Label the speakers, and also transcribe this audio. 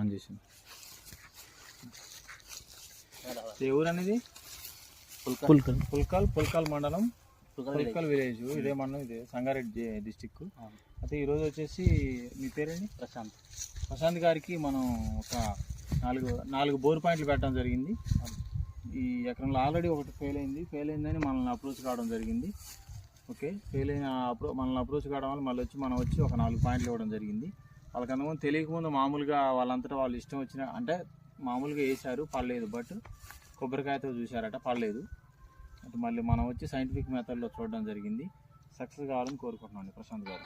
Speaker 1: On చేసింది ఏ ఊరు అనేది
Speaker 2: పుల్కల్.
Speaker 1: పుల్కల్ పుల్కల్ మండలం పుల్కల్ విలేజ్. ఇదే మండలం ఇదే సంగారెడ్డి డిస్టిక్ అయితే ఈరోజు వచ్చేసి మీ పేరేంటి?
Speaker 3: ప్రశాంత్.
Speaker 1: ప్రశాంత్ గారికి మనం ఒక నాలుగు నాలుగు బోర్ పాయింట్లు పెట్టడం జరిగింది. ఈ ఎకరంలో ఆల్రెడీ ఒకటి ఫెయిల్ అయింది. ఫెయిల్ అయిందని మనల్ని అప్రోచ్ కావడం జరిగింది. ఓకే? ఫెయిల్ అయిన అప్రో మనల్ని అప్రోచ్ కావడం వల్ల మళ్ళీ వచ్చి మనం వచ్చి ఒక నాలుగు పాయింట్లు ఇవ్వడం జరిగింది. వాళ్ళకి అంతకుముందు తెలియకముందు మామూలుగా వాళ్ళంతటా వాళ్ళు ఇష్టం వచ్చిన అంటే మామూలుగా వేశారు పడలేదు. బట్ కొబ్బరికాయతో చూశారట పడలేదు. అంటే మళ్ళీ మనం వచ్చి సైంటిఫిక్ మెథడ్లో చూడడం జరిగింది. సక్సెస్ కావాలని కోరుకుంటున్నాను ప్రశాంత్ గారు.